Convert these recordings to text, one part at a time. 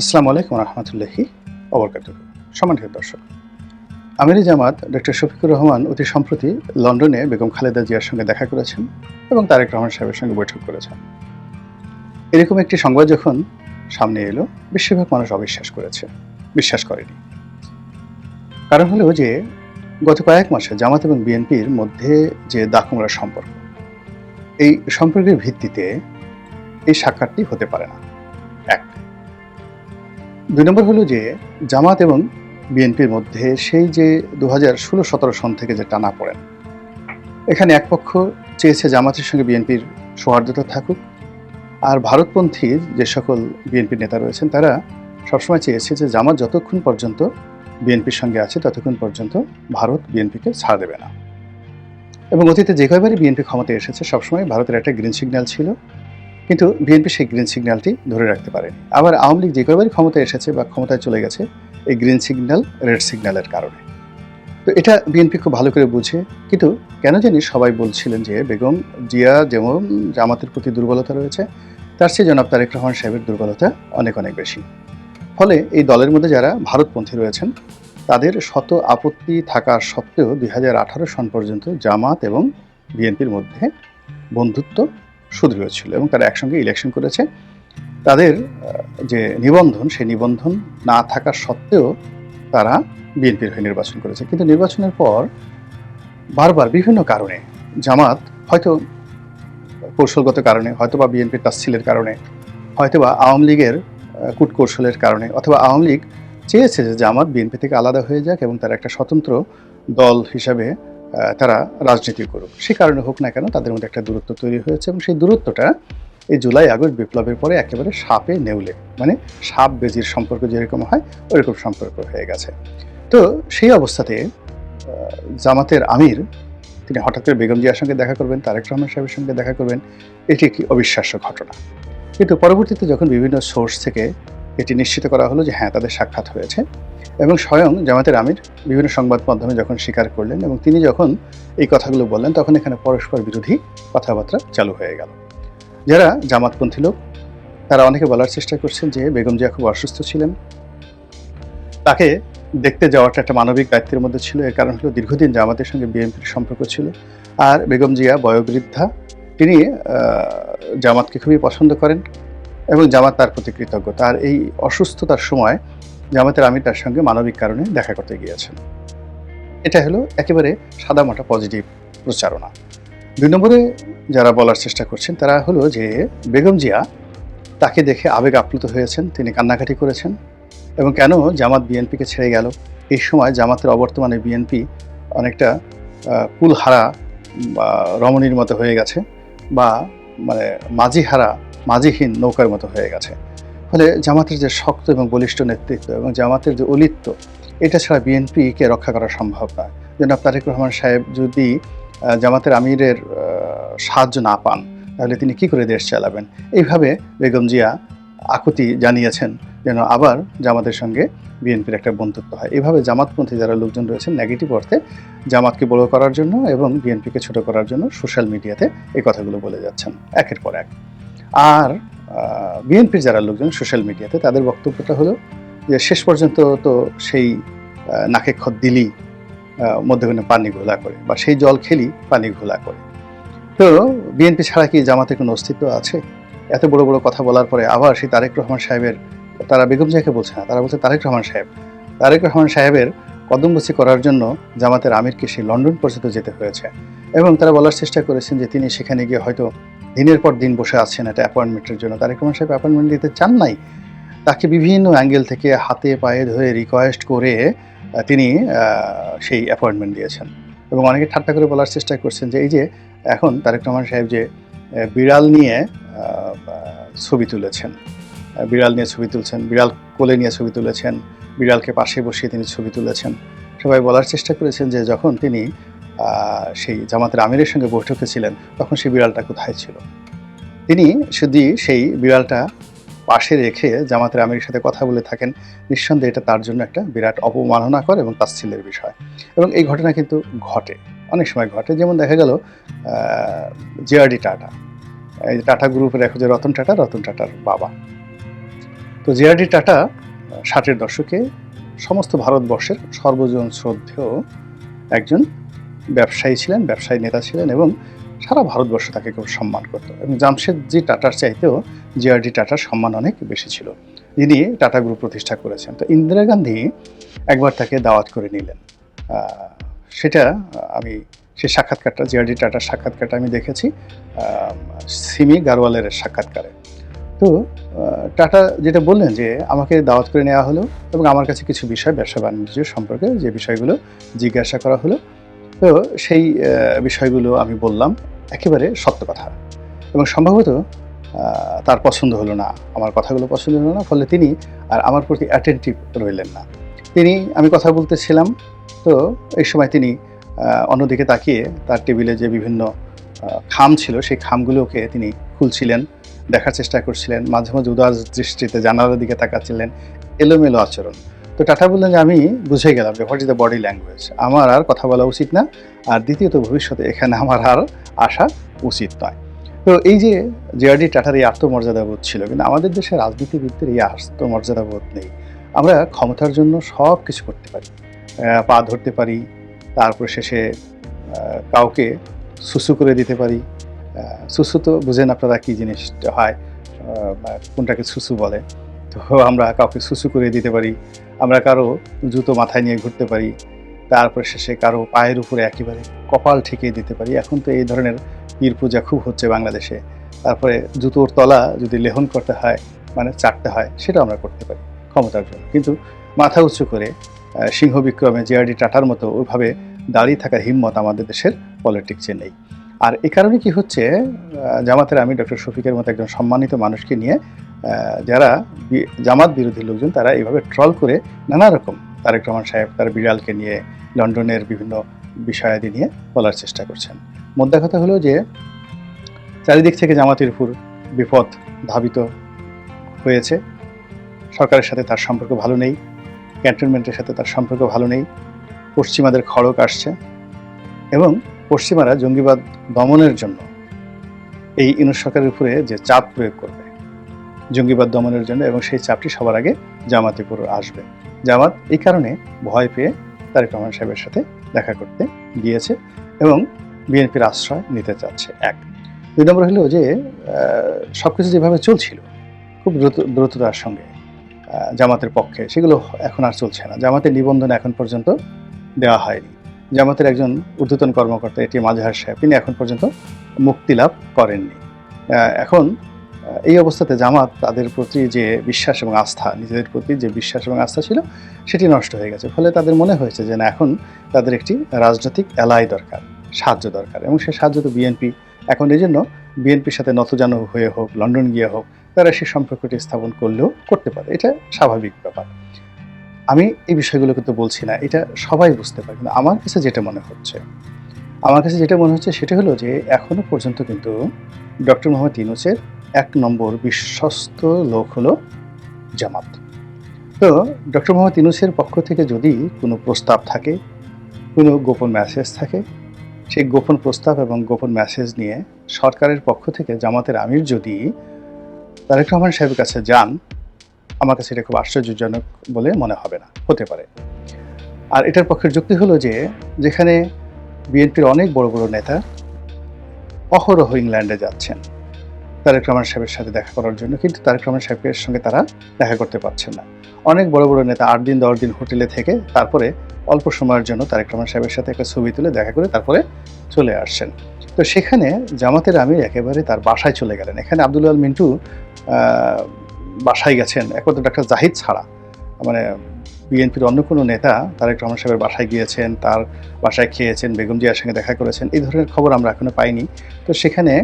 আসসালামু আলাইকুম রহমতুল্লাহি অবরকাত সম্মানিত দর্শক, আমিরি জামাত ডক্টর শফিকুর রহমান অতি সম্প্রতি লন্ডনে বেগম খালেদা জিয়ার সঙ্গে দেখা করেছেন এবং তারেক রহমান সাহেবের সঙ্গে বৈঠক করেছেন। এরকম একটি সংবাদ যখন সামনে এলো, বেশিরভাগ মানুষ অবিশ্বাস করেছে, বিশ্বাস করেনি। কারণ হলো যে, গত কয়েক মাসে জামাত এবং বিএনপির মধ্যে যে দাকুমরা সম্পর্ক, এই সম্পর্কের ভিত্তিতে এই সাক্ষাৎটি হতে পারে না। এক দুই নম্বর হলো যে জামাত এবং বিএনপির মধ্যে সেই যে দু হাজার ষোলো, সতেরো সন থেকে যে টানা পড়েন, এখানে এক পক্ষ চেয়েছে জামাতের সঙ্গে বিএনপির সৌহার্দ্যতা থাকুক, আর ভারতপন্থী যে সকল বিএনপির নেতা রয়েছেন, তারা সবসময় চেয়েছে যে জামাত যতক্ষণ পর্যন্ত বিএনপির সঙ্গে আছে, ততক্ষণ পর্যন্ত ভারত বিএনপিকে ছাড় দেবে না। এবং অতীতে যে কয়বারই বিএনপি ক্ষমতায় এসেছে, সবসময় ভারতের একটা গ্রিন সিগন্যাল ছিল। কিন্তু বিএনপি সেই গ্রিন সিগন্যালটি ধরে রাখতে পারেনি। আবার আওয়ামী লীগ যে কয়বারই ক্ষমতায় এসেছে বা ক্ষমতায় চলে গেছে, এই গ্রিন সিগন্যাল রেড সিগন্যালের কারণে। তো এটা বিএনপি খুব ভালো করে বুঝে, কিন্তু কেন জানি সবাই বলছিলেন যে বেগম জিয়া যেমন জামাতের প্রতি দুর্বলতা রয়েছে, তার চেয়ে জনাব তারেক রহমান সাহেবের দুর্বলতা অনেক অনেক বেশি। ফলে এই দলের মধ্যে যারা ভারতপন্থী রয়েছেন, তাদের শত আপত্তি থাকা সত্ত্বেও দুই হাজার আঠারো সন পর্যন্ত জামাত এবং বিএনপির মধ্যে বন্ধুত্ব সুদৃঢ় ছিল এবং তারা একসঙ্গে ইলেকশন করেছে। তাদের যে নিবন্ধন, সেই নিবন্ধন না থাকা সত্ত্বেও তারা বিএনপির হয়ে নির্বাচন করেছে। কিন্তু নির্বাচনের পর বারবার বিভিন্ন কারণে জামাত হয়তো কৌশলগত কারণে হয়তো বা বিএনপির তাচ্ছিলের কারণে হয়তো বা আওয়ামী লীগের কূটকৌশলের কারণে, অথবা আওয়ামী লীগ চেয়েছে যে জামাত বিএনপি থেকে আলাদা হয়ে যাক এবং তারা একটা স্বতন্ত্র দল হিসাবে তারা রাজনীতি করুক। সে কারণে হোক না কেন তাদের মধ্যে একটা দূরত্ব তৈরি হয়েছে এবং সেই দূরত্বটা এই জুলাই, আগস্ট বিপ্লবের পরে একেবারে সাপে নেউলে মানে সাপ বেজির সম্পর্ক যেরকম হয় ওইরকম সম্পর্ক হয়ে গেছে। তো সেই অবস্থাতে জামাতের আমির, তিনি হঠাৎ করে বেগম জিয়ার সঙ্গে দেখা করবেন, তারেক রহমান সাহেবের সঙ্গে দেখা করবেন, এটি একটি অবিশ্বাস্য ঘটনা। কিন্তু পরবর্তীতে যখন বিভিন্ন সোর্স থেকে এটি নিশ্চিত করা হলো যে হ্যাঁ তাদের সাক্ষাৎ হয়েছে। এবং স্বয়ং জামাতের আমির বিভিন্ন সংবাদ মাধ্যমে যখন স্বীকার করলেন এবং তিনি যখন এই কথাগুলো বললেন, তখন এখানে পরস্পর বিরোধী কথাবার্তা চালু হয়ে গেল। যারা জামাতপন্থী লোক, তারা অনেকে বলার চেষ্টা করছেন যে বেগম জিয়া খুব অসুস্থ ছিলেন। তাকে দেখতে যাওয়াটা একটা মানবিক দায়িত্বের মধ্যে ছিল। এর কারণ হলো দীর্ঘদিন জামাতের সঙ্গে বিএনপির সম্পর্ক ছিল। আর বেগম জিয়া বয়োবৃদ্ধা, তিনি জামাতকে খুবই পছন্দ করেন। এবং জামাত তার প্রতি কৃতজ্ঞ তার এই অসুস্থতার সময় জামাতের আমি তার সঙ্গে মানবিক কারণে দেখা করতে গিয়েছেন। এটা হলো একেবারে সাদামাটা পজিটিভ প্রচারণা। দুই নম্বরে যারা বলার চেষ্টা করছেন, তারা হলো যে বেগম জিয়া তাকে দেখে আবেগ আপ্লুত হয়েছেন, তিনি কান্নাকাটি করেছেন এবং কেন জামাত বিএনপিকে ছেড়ে গেল? এই সময় জামাতের অবর্তমানে বিএনপি অনেকটা কুলহারা বা রমণীর মতো হয়ে গেছে বা মানে মাঝিহারা মাঝিহীন নৌকার মতো হয়ে গেছে। ফলে জামাতের যে শক্ত এবং বলিষ্ঠ নেতৃত্ব এবং জামাতের যে অলিত্ব, এটা ছাড়া বিএনপিকে রক্ষা করা সম্ভব নয়। জনাব তারেক রহমান সাহেব যদি জামাতের আমিরের সাহায্য না পান, তাহলে তিনি কি করে দেশ চালাবেন? এইভাবে বেগম জিয়া আকুতি জানিয়েছেন যেন আবার জামাতের সঙ্গে বিএনপির একটা বন্ধুত্ব হয়। এভাবে জামাতপন্থী যারা লোকজন রয়েছেন নেগেটিভ অর্থে জামাতকে বড় করার জন্য এবং বিএনপিকে ছোট করার জন্য সোশ্যাল মিডিয়াতে এই কথাগুলো বলে যাচ্ছেন। একের পর এক। আর বিএনপির যারা লোকজন সোশ্যাল মিডিয়াতে তাদের বক্তব্যটা হলো যে শেষ পর্যন্ত তো সেই নাকে খত দিলি মধ্যখানে পানি ঘোলা করে বা সেই জল খেলি, পানি ঘোলা করে। তো বিএনপি ছাড়া কি জামাতে কোনো অস্তিত্ব আছে? এত বড় বড় কথা বলার পরে আবার সেই তারেক রহমান সাহেবের, তারা বেগম জিয়াকে বলছে না, তারা বলছে তারেক রহমান সাহেব। তারেক রহমান সাহেবের কদমবসি করার জন্য জামাতের আমিরকে সেই লন্ডন পর্যন্ত যেতে হয়েছে। এবং তারা বলার চেষ্টা করেছেন যে তিনি সেখানে গিয়ে হয়তো দিনের পর দিন বসে আছেন একটা অ্যাপয়েন্টমেন্টের জন্য। তারেক রহমান সাহেব অ্যাপয়েন্টমেন্ট দিতে চান নাই? তাকে বিভিন্ন অ্যাঙ্গেল থেকে হাতে পায়ে ধরে রিকোয়েস্ট করে তিনি সেই অ্যাপয়েন্টমেন্ট দিয়েছেন। এবং অনেকে ঠাট্টা করে বলার চেষ্টা করছেন যে, এই যে, এখন তারেক রহমান সাহেব যে বিড়াল নিয়ে ছবি তুলেছেন বিড়াল নিয়ে ছবি তুলছেন, বিড়াল কোলে নিয়ে ছবি তুলেছেন, বিড়ালকে পাশে বসিয়ে তিনি ছবি তুলেছেন। সবাই বলার চেষ্টা করেছেন যে, যখন তিনি সেই জামাতের আমিরের সঙ্গে বৈঠকে ছিলেন, তখন সেই বিড়ালটা কোথায় ছিল? তিনি শুধু সেই বিড়ালটা পাশে রেখে জামাতের আমিরের সাথে কথা বলে থাকেন। নিঃসন্দেহে এটা তার জন্য একটা বিরাট অপমাননাকর এবং তাচ্ছিল্যের বিষয়। এবং এই ঘটনা কিন্তু ঘটে, অনেক সময় ঘটে। যেমন দেখা গেল জেআরডি টাটা। এই টাটা গ্রুপের এখন যে রতন টাটা, রতন টাটার বাবা। তো জিআরডি টাটা, ষাটের দশকে সমস্ত ভারতবর্ষের সর্বজন শ্রদ্ধেয় একজন ব্যবসায়ী ছিলেন, ব্যবসায়ী নেতা ছিলেন এবং সারা ভারতবর্ষ তাকে খুব সম্মান করতো। এবং জামশেদজি টাটার চাইতেও জিআরডি টাটার সম্মান অনেক বেশি ছিল। যিনি টাটা গ্রুপ প্রতিষ্ঠা করেছেন। তো ইন্দিরা গান্ধী একবার তাকে দাওয়াত করে নিলেন। সেটা আমি সেই সাক্ষাৎকারটা জিআরডি টাটার সাক্ষাৎকারটা আমি দেখেছি সিমি গারওয়ালের সাক্ষাৎকারে। তো টাটা যেটা বললেন যে, আমাকে দাওয়াত করে নেওয়া হলো এবং আমার কাছে কিছু বিষয় ব্যবসা বাণিজ্য সম্পর্কে যে বিষয়গুলো জিজ্ঞাসা করা হলো তো সেই বিষয়গুলো আমি বললাম, একেবারে সত্য কথা। এবং সম্ভবত তার পছন্দ হলো না, আমার কথাগুলো পছন্দ হলো না, ফলে তিনি আর আমার প্রতি অ্যাটেন্টিভ রইলেন না। তিনি, আমি কথা বলতেছিলাম, তো এই সময় তিনি অন্যদিকে তাকিয়ে তার টেবিলে যে বিভিন্ন খাম ছিল, সেই খামগুলোকে তিনি খুলছিলেন, দেখার চেষ্টা করছিলেন, মাঝে মাঝে উদাস দৃষ্টিতে জানালার দিকে তাকাচ্ছিলেন, এলোমেলো আচরণ। তো টাটা বললেন যে আমি বুঝে গেলাম যে what is the body language আমার আর কথা বলা উচিত না। আর দ্বিতীয়ত ভবিষ্যতে এখানে আমার আর আসা উচিত নয়। তো এই যে জেআরডি টাটার এই আত্মমর্যাদাবোধ ছিল, কিন্তু আমাদের দেশের রাজনীতিবিদদের এই আত্মমর্যাদাবোধ নেই। আমরা ক্ষমতার জন্য সব কিছু করতে পারি। পা ধরতে পারি, তারপর শেষে কাউকে সুসু করে দিতে পারি। সুসু তো বুঝেন আপনারা কী জিনিসটা হয় কোনটাকে সুসু বলে। তো আমরা কাউকে সুসু করে দিতে পারি, আমরা কারও জুতো মাথায় নিয়ে ঘুরতে পারি, তারপর শেষে কারও পায়ের উপরে একেবারে কপাল ঠেকিয়ে দিতে পারি। এখন তো এই ধরনের পীর পূজা খুব হচ্ছে বাংলাদেশে। তারপরে জুতোর তলা যদি লেহন করতে হয় মানে চাটতে হয়, সেটা আমরা করতে পারি ক্ষমতার জন্য। কিন্তু মাথা উঁচু করে সিংহ বিক্রমে জিআরডি টাটার মতো ওইভাবে দাঁড়িয়ে থাকার হিম্মত আমাদের দেশের পলিটিক্সে নেই। আর এ কারণে কি হচ্ছে জামাতের আমি ডক্টর শফিকের মতো একজন সম্মানিত মানুষকে নিয়ে যারা জামাত বিরোধী লোকজন, তারা এইভাবে ট্রল করে নানা রকম তারেক রহমান সাহেব, তার বিড়ালকে নিয়ে লন্ডনের বিভিন্ন বিষয়াদি নিয়ে বলার চেষ্টা করছেন। মোদ্দা কথা হলো যে, চারিদিক থেকে জামাতের উপর বিপদ ধাবিত হয়েছে। সরকারের সাথে তার সম্পর্ক ভালো নেই, ক্যান্টনমেন্টের সাথে তার সম্পর্ক ভালো নেই, পশ্চিমাদের খড়ক আসছে এবং পশ্চিমারা জঙ্গিবাদ দমনের জন্য এই ইউনুস সরকারের উপরে যে চাপ প্রয়োগ করবে জঙ্গিবাদ দমনের জন্য এবং সেই চাপটি সবার আগে জামাতে পুরো আসবে। জামাত এই কারণে ভয় পেয়ে তারেক রহমান সাহেবের সাথে দেখা করতে গিয়েছে এবং বিএনপির আশ্রয় নিতে চাচ্ছে। এক। দুই নম্বর হলো যে সব কিছু যেভাবে চলছিল, খুব দ্রুত, দ্রুততার সঙ্গে জামাতের পক্ষে, সেগুলো এখন আর চলছে না। জামাতের নিবন্ধন এখন পর্যন্ত দেওয়া হয়নি। জামাতের একজন ঊর্ধ্বতন কর্মকর্তা এটি মাজহার সাহেব, তিনি এখন পর্যন্ত মুক্তি লাভ করেননি। এখন এই অবস্থাতে জামাত তাদের প্রতি যে বিশ্বাস এবং আস্থা, নিজেদের প্রতি যে বিশ্বাস এবং আস্থা ছিল, সেটি নষ্ট হয়ে গেছে। ফলে তাদের মনে হয়েছে যে না, এখন তাদের একটি রাজনৈতিক এলাই দরকার, সাহায্য দরকার। এবং সে সাহায্য তো বিএনপি এখন এই জন্য বিএনপির সাথে নতজানু হয়ে হোক, লন্ডন গিয়ে হোক, তারা সেই সম্পর্কটি স্থাপন করলেও করতে পারে। এটা স্বাভাবিক ব্যাপার। আমি এই বিষয়গুলো কিন্তু বলছি না, এটা সবাই বুঝতে পারে। কিন্তু আমার কাছে যেটা মনে হচ্ছে, আমার কাছে যেটা মনে হচ্ছে সেটা হলো যে এখনও পর্যন্ত কিন্তু ডক্টর মোহাম্মদ ইউনুসের এক নম্বর বিশ্বস্ত লোক হলো জামাত। তো ডক্টর মোহাম্মদ ইউনুসের পক্ষ থেকে যদি কোনো প্রস্তাব থাকে, কোনো গোপন মেসেজ থাকে, সেই গোপন প্রস্তাব এবং গোপন মেসেজ নিয়ে সরকারের পক্ষ থেকে জামাতের আমির যদি তারেক রহমান সাহেবের কাছে যান, আমার কাছে এটা খুব আশ্চর্যজনক বলে মনে হবে না, হতে পারে। আর এটার পক্ষের যুক্তি হলো যে, যেখানে বিএনপির অনেক বড় বড় নেতা অহরহ ইংল্যান্ডে যাচ্ছেন। তারেক রহমান সাহেবের সাথে দেখা করার জন্য, কিন্তু তারেক রহমান সাহেবের সঙ্গে তারা দেখা করতে পারছেন না। অনেক বড় বড় নেতা আট দিন, দশ দিন হোটেলে থেকে তারপরে অল্প সময়ের জন্য তারেক রহমান সাহেবের সাথে একটা ছবি তুলে দেখা করে তারপরে চলে আসছেন। তো সেখানে জামাতের আমির একেবারে তার বাসায় চলে গেলেন। এখানে আব্দুল আল মিন্টু বাসায় গেছেন। একমাত্র ডাক্তার জাহিদ ছাড়া। মানে বিএনপির অন্য কোনো নেতা তারেক রহমান সাহেবের বাসায় গিয়েছেন, তার বাসায় খেয়েছেন, বেগম জিয়ার সঙ্গে দেখা করেছেন। এই ধরনের খবর আমরা এখনও পাইনি। তো সেখানে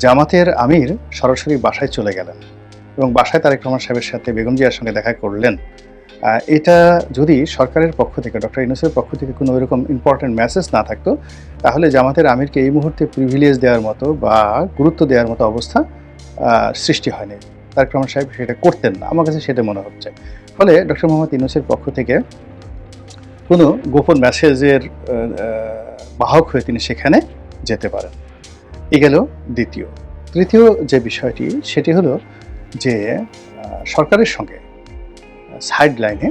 জামাতের আমির সরাসরি বাসায় চলে গেলেন এবং বাসায় তারেক রহমান সাহেবের সাথে বেগম জিয়ার সঙ্গে দেখা করলেন। এটা যদি সরকারের পক্ষ থেকে, ডক্টর ইউনুসের পক্ষ থেকে কোনো এরকম ইম্পর্টেন্ট মেসেজ না থাকতো, তাহলে জামাতের আমিরকে এই মুহূর্তে প্রিভিলেজ দেওয়ার মতো বা গুরুত্ব দেওয়ার মতো অবস্থা সৃষ্টি হয়নি। তারেক রহমান সাহেব সেটা করতেন না। আমার কাছে সেটা মনে হচ্ছে। ফলে ডক্টর মোহাম্মদ ইউনুসের পক্ষ থেকে কোনো গোপন মেসেজের বাহক হয়ে তিনি সেখানে যেতে পারেন। এ গেল দ্বিতীয়। তৃতীয় যে বিষয়টি, সেটি হলো যে সরকারের সঙ্গে সাইড লাইনে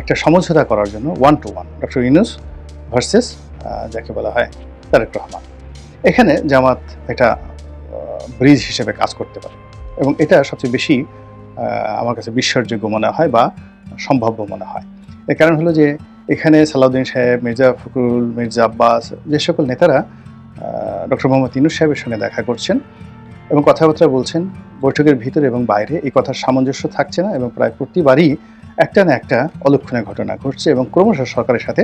একটা সমঝোতা করার জন্য one to one doctor Yunus versus যাকে বলা হয় তারেক রহমান। এখানে জামাত একটা ব্রিজ হিসেবে কাজ করতে পারে এবং এটা সবচেয়ে বেশি আমার কাছে বিশ্বাসযোগ্য মনে হয় বা সম্ভাব্য মনে হয়। এর কারণ হলো যে, এখানে সালাউদ্দিন সাহেব, মির্জা ফখরুল, মির্জা আব্বাস, যে সকল নেতারা ডক্টর মোহাম্মদ ইনুস সাহেবের সঙ্গে দেখা করছেন এবং কথাবার্তা বলছেন বৈঠকের ভিতরে এবং বাইরে। এই কথার সামঞ্জস্য থাকছে না এবং প্রায় প্রতিবারই একটা না একটা অলক্ষণীয় ঘটনা ঘটছে এবং ক্রমশ সরকারের সাথে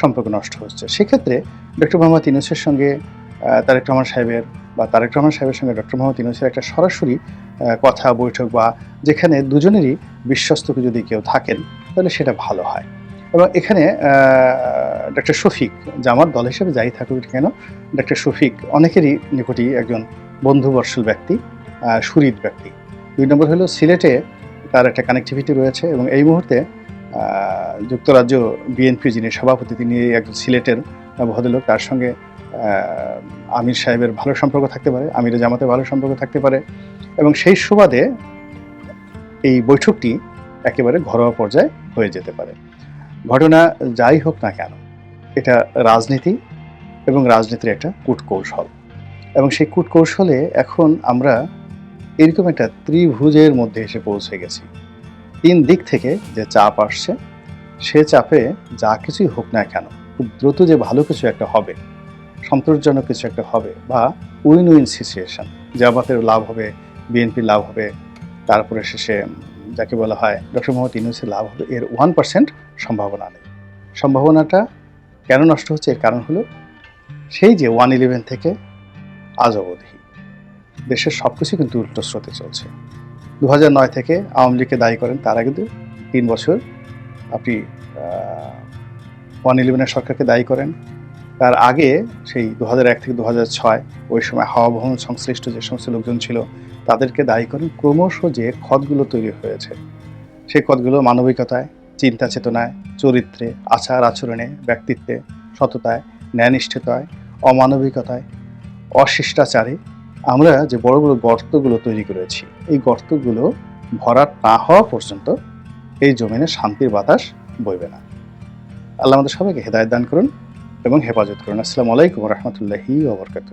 সম্পর্ক নষ্ট হচ্ছে। সেক্ষেত্রে ডক্টর মোহাম্মদ ইনুসের সঙ্গে তারেক রহমান সাহেবের বা তারেক রহমান সাহেবের সঙ্গে ডক্টর মোহাম্মদ ইনুসের একটা সরাসরি কথা, বৈঠক বা যেখানে দুজনেরই বিশ্বস্ত যদি কেউ থাকেন, তাহলে সেটা ভালো হয়। এবং এখানে ডক্টর শফিক জামাত দল হিসেবে যাই থাকুক কেন ডক্টর শফিক অনেকেরই নিকটই একজন বন্ধুবর্ষল ব্যক্তি সুহৃদ ব্যক্তি। দুই নম্বর হলো সিলেটে তার একটা কানেক্টিভিটি রয়েছে এবং এই মুহূর্তে যুক্তরাজ্য বিএনপি যিনি সভাপতি, তিনি একজন সিলেটের ভদ্রলোক, তার সঙ্গে আমির সাহেবের ভালো সম্পর্ক থাকতে পারে আমিরের জামাতে ভালো সম্পর্ক থাকতে পারে এবং সেই সুবাদে এই বৈঠকটি একেবারে ঘরোয়া পর্যায়ে হয়ে যেতে পারে। ঘটনা যাই হোক না কেন, এটা রাজনীতি এবং রাজনীতির একটা কূটকৌশল। এবং সেই কূটকৌশলে এখন আমরা এরকম একটা ত্রিভুজের মধ্যে এসে পৌঁছে গেছি। তিন দিক থেকে যে চাপ আসছে, সে চাপে যা কিছুই হোক না কেন, খুব দ্রুত যে ভালো কিছু একটা হবে, সন্তোষজনক কিছু একটা হবে বা উইন উইন সিচুয়েশন জামাতের লাভ হবে, বিএনপির লাভ হবে, তারপরে শেষে যাকে বলা হয় ডক্টর মোহাম্মদ ইউনুসের লাভ হবে এর ওয়ান পার্সেন্ট সম্ভাবনা নেই। সম্ভাবনাটা কেন নষ্ট হচ্ছে? এর কারণ হলো সেই যে ওয়ান ইলেভেন থেকে আজ অবধি দেশের সব কিছু কিন্তু উল্টো স্রোতে চলছে। দু নয় থেকে আওয়ামী লীগকে দায়ী করেন তারা কিন্তু তিন বছর আপনি ওয়ান ইলেভেনের সরকারকে দায়ী করেন। তার আগে সেই দু এক থেকে দু ছয় ওই সময় হাওয়া ভবন সংশ্লিষ্ট যে সমস্ত লোকজন ছিল তাদেরকে দায়ী করেন ক্রমশ যে ক্ষতগুলো তৈরি হয়েছে। সেই ক্ষতগুলো মানবিকতায় চিন্তা চেতনায় চরিত্রে, আচার আচরণে, ব্যক্তিত্বে, সততায়, ন্যায়নিষ্ঠতায়, অমানবিকতায়, অশিষ্টাচারে আমরা যে বড় বড় গর্তগুলো তৈরি করেছি, এই গর্তগুলো ভরাট না হওয়া পর্যন্ত এই জমিনে শান্তির বাতাস বইবে না। আল্লাহ আমাদের সবাইকে হেদায়ত দান করুন এবং হেফাজত করুন। আসসালামু আলাইকুম রহমতুল্লাহি ওবরকাত